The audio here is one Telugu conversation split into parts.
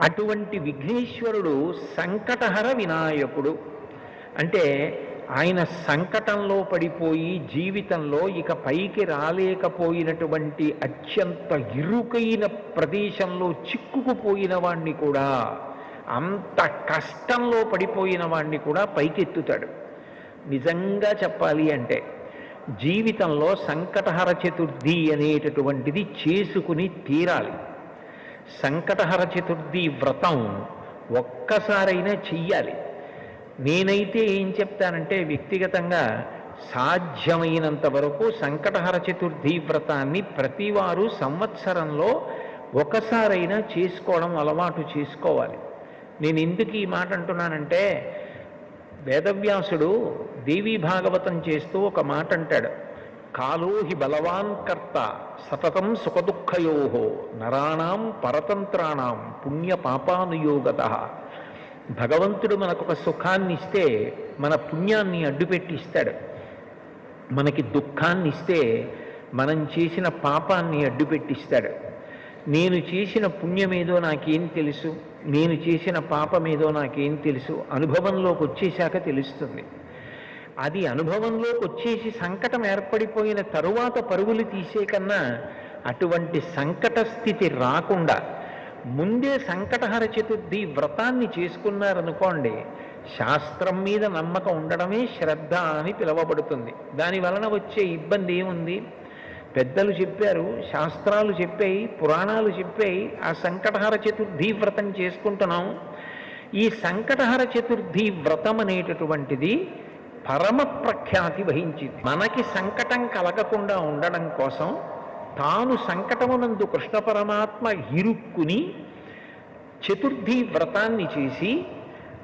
అటువంటి విఘ్నేశ్వరుడు సంకటహర వినాయకుడు. అంటే ఆయన సంకటంలో పడిపోయి జీవితంలో ఇక పైకి రాలేకపోయినటువంటి అత్యంత ఇరుకైన ప్రదేశంలో చిక్కుకుపోయిన వాణ్ణి కూడా అంత కష్టంలో పడిపోయిన వాణ్ణి కూడా పైకెత్తుతాడు. నిజంగా చెప్పాలి అంటే జీవితంలో సంకటహర చతుర్థి అనేటటువంటిది చేసుకుని తీరాలి. సంకటహర చతుర్థి వ్రతం ఒక్కసారైనా చెయ్యాలి. నేనైతే ఏం చెప్తానంటే వ్యక్తిగతంగా సాధ్యమైనంత వరకు సంకటహర చతుర్థి వ్రతాన్ని ప్రతివారు సంవత్సరంలో ఒకసారైనా చేసుకోవడం అలవాటు చేసుకోవాలి. నేను ఎందుకు ఈ మాట అంటున్నానంటే వేదవ్యాసుడు దేవీ భాగవతం చేస్తూ ఒక మాట అంటాడు. కాలో హి బలవాన్ కర్త సతతం సుఖదుఃఖయో నరాణం పరతంత్రాణం పుణ్య పాపానుయోగత భగవంతుడు మనకొక సుఖాన్ని ఇస్తే మన పుణ్యాన్ని అడ్డుపెట్టిస్తాడు. మనకి దుఃఖాన్ని ఇస్తే మనం చేసిన పాపాన్ని అడ్డుపెట్టిస్తాడు. నేను చేసిన పుణ్యమేదో నాకేం తెలుసు నేను చేసిన పాపమేదో నాకేం తెలుసు అనుభవంలోకి వచ్చేశాక తెలుస్తుంది. అది అనుభవంలోకి వచ్చేసి సంకటం ఏర్పడిపోయిన తరువాత పరుగులు తీసే కన్నా అటువంటి సంకట స్థితి రాకుండా ముందే సంకటహర చతుర్థి వ్రతాన్ని చేసుకున్నారనుకోండి శాస్త్రం మీద నమ్మకం ఉండడమే శ్రద్ధ అని పిలువబడుతుంది. దాని వలన వచ్చే ఇబ్బంది ఏముంది? పెద్దలు చెప్పారు శాస్త్రాలు చెప్పాయి పురాణాలు చెప్పాయి ఆ సంకటహర చతుర్థి వ్రతం చేసుకుంటున్నాం ఈ సంకటహర చతుర్థి వ్రతం అనేటటువంటిది పరమ ప్రఖ్యాతి వహించింది. మనకి సంకటం కలగకుండా ఉండడం కోసం తాను సంకటమునందు కృష్ణ పరమాత్మ ఇరుక్కుని చతుర్థి వ్రతాన్ని చేసి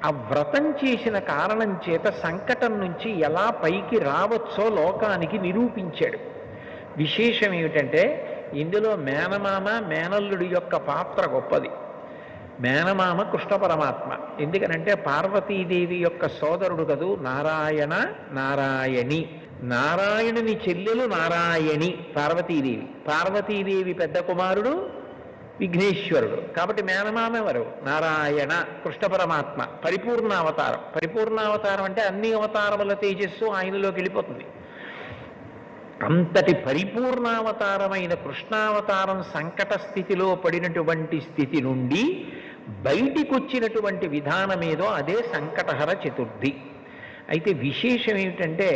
ఆ వ్రతం చేసిన కారణం చేత సంకటం నుంచి ఎలా పైకి రావచ్చో లోకానికి నిరూపించాడు. విశేషం ఏమిటంటే ఇందులో మేనమామ మేనల్లుడి యొక్క పాత్ర గొప్పది. మేనమామ కృష్ణ పరమాత్మ. ఎందుకనంటే పార్వతీదేవి యొక్క సోదరుడు కదూ నారాయణ నారాయణి. నారాయణుని చెల్లెలు నారాయణి పార్వతీదేవి. పార్వతీదేవి పెద్ద కుమారుడు విఘ్నేశ్వరుడు. కాబట్టి మేనమామ ఎవరు? నారాయణ కృష్ణ పరమాత్మ. పరిపూర్ణ అవతారం. అంటే అన్ని అవతారముల తేజస్సు ఆయనలోకి వెళ్ళిపోతుంది. అంతటి పరిపూర్ణావతారమైన కృష్ణావతారం సంకట స్థితిలో పడినటువంటి స్థితి నుండి బయటికి వచ్చినటువంటి ఏదో అదే సంకటహర చతుర్థి. అయితే విశేషం ఏమిటంటే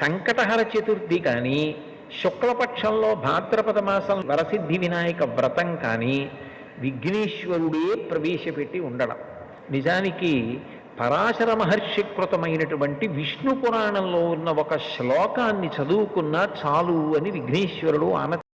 సంకటహర చతుర్థి కానీ శుక్లపక్షంలో భాద్రపద మాసం వరసిద్ధి వినాయక వ్రతం కానీ విఘ్నేశ్వరుడే ప్రవేశపెట్టి ఉండడం. నిజానికి పరాశర మహర్షి కృతమైనటువంటి విష్ణు పురాణంలో ఉన్న ఒక శ్లోకాన్ని చదువుకున్నా చాలు అని విఘ్నేశ్వరుడు ఆన